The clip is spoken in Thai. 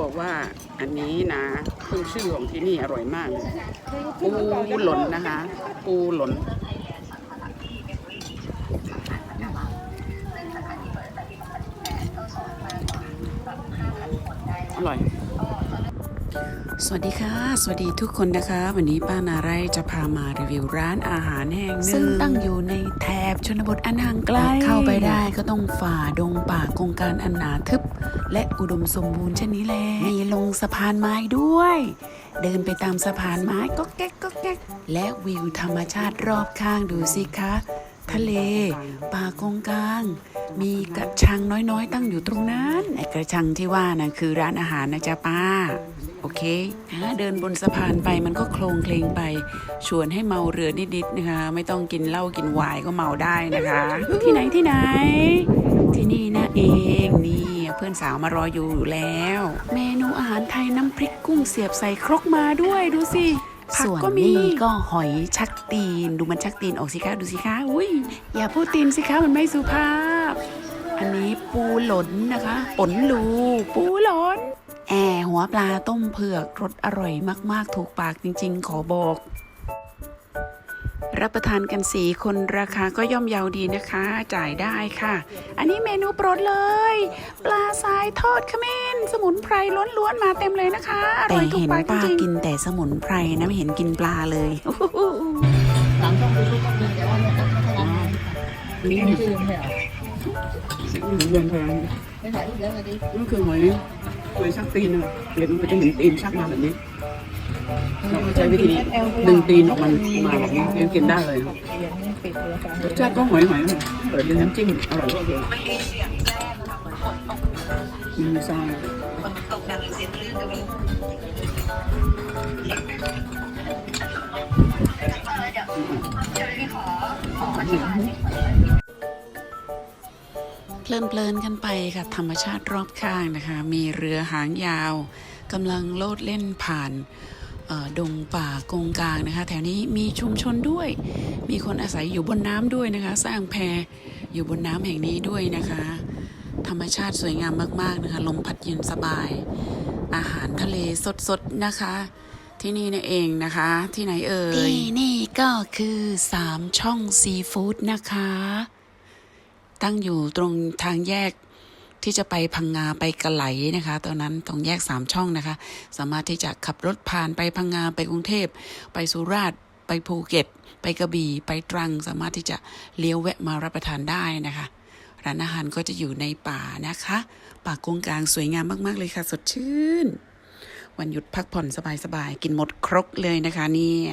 บอกว่าอันนี้นะขึ้นชื่อของที่นี่อร่อยมากเลยปูหล่นนะคะ ปูหล่นอร่อย สวัสดีค่ะ สวัสดีทุกคนนะคะ วันนี้ป้านาไรจะพามารีวิวร้านอาหารแห่งหนึ่งซึ่งตั้งอยู่ในแถบชนบทอันห่างไกลเข้าไปได้ก็ต้องฝ่าดงป่ากงการอันหนาทึบ และอุดมสมบูรณ์เช่นนี้แหละมีลงสะพานไม้ด้วย เดินไปตามสะพานไม้ก็แก๊กก็แก๊กและวิวธรรมชาติรอบข้างดูสิคะทะเล ป่ากงกลาง มีกระชังน้อยๆ ตั้งอยู่ตรงนั้นไอ้กระชังที่ว่านะ่ะคือร้านอาหารนะจ๊ะป้า โอเคอ่าเดินบนสะพานไปมันก็โคลงเคลงไปชวนให้เมาเรือนิดๆนะคะ ไม่ต้องกินเหล้ากินไวน์ก็เมาได้นะคะ ที่ไหนที่ไหน ที่นี่นะเองนี่เพื่อนสาวมารออยู่อยู่แล้ว เมนูอาหารไทยน้ำพริกกุ้งเสียบใส่ครกมาด้วยดูสิผักส่วนก็มีนี่ก็หอยชักตีน ดูมันชักตีนออกสิคะดูสิคะอุ้ยอย่าพูดตีนสิคะมันไม่สุภาพ อันนี้ปูหล่นนะคะปนลูปูหล่น แอหัวปลาต้มเผือกรสอร่อยมาก ๆ ถูกปากจริง ๆ ขอบอก รับประทานกันสี่คนราคาก็ย่อมเยาดีนะคะ จ่ายได้ค่ะ อันนี้เมนูโปรดเลย ปลาทรายทอดขมิ้นสมุนไพรล้วนๆมาเต็มเลยนะคะอแต่ร่อยถูกเห็นปากจป้าริงๆกินแต่สมุนไพรนะไม่เห็นกินปลาเลยหลังต้องดูรูปต้องดูแต่ว่าเนี่ยต้องทำงานนี่ไม่ชื่อไม่ เหรอเรื่องแพงไม่ถ่ายรูปแล้วไงดินี่คือหอยหอยชักตีนอะเห็นมันจะเห็นตีนชักมาแบบนี้ เราก็ใช้วิธีดึงตีนออกมามาแบบนี้ยังกินได้เลยเรียนนี่ปิดเลยค่ะรสชาติก็หอยหอยเปิดเป็นน้ำจิ้มอร่อยมากเลยมีซอยเพลิน เพลินๆกันไปกับธรรมชาติรอบข้างนะคะ มีเรือหางยาวกำลังโลดเล่นผ่านดงป่ากงกลางนะคะ แถวนี้มีชุมชนด้วย มีคนอาศัยอยู่บนน้ำด้วยนะคะ สร้างแพอยู่บนน้ำแห่งนี้ด้วยนะคะ ธรรมชาติสวยงามมากๆนะคะ ลมพัดเย็นสบาย อาหารทะเลสดๆนะคะ ที่นี่นั่นเองนะคะ ที่ไหนเอ่ยที่นี่ก็คือสามช่องซีฟู้ดนะคะ ตั้งอยู่ตรงทางแยกที่จะไปพังงาไปกะไหลนะคะ ตอนนั้นตรงแยกสามช่องนะคะ สามารถที่จะขับรถผ่านไปพังงาไปกรุงเทพ ไปสุราษฎร์ไปภูเก็ต ไปกระบี่ ไปตรัง สามารถที่จะเลี้ยวแวะมารับประทานได้นะคะร้านอาหารก็จะอยู่ในป่านะคะ ป่ากงกลางสวยงามมาก ๆ เลยค่ะ สดชื่น วันหยุดพักผ่อนสบาย ๆ กินหมดครกเลยนะคะเนี่ย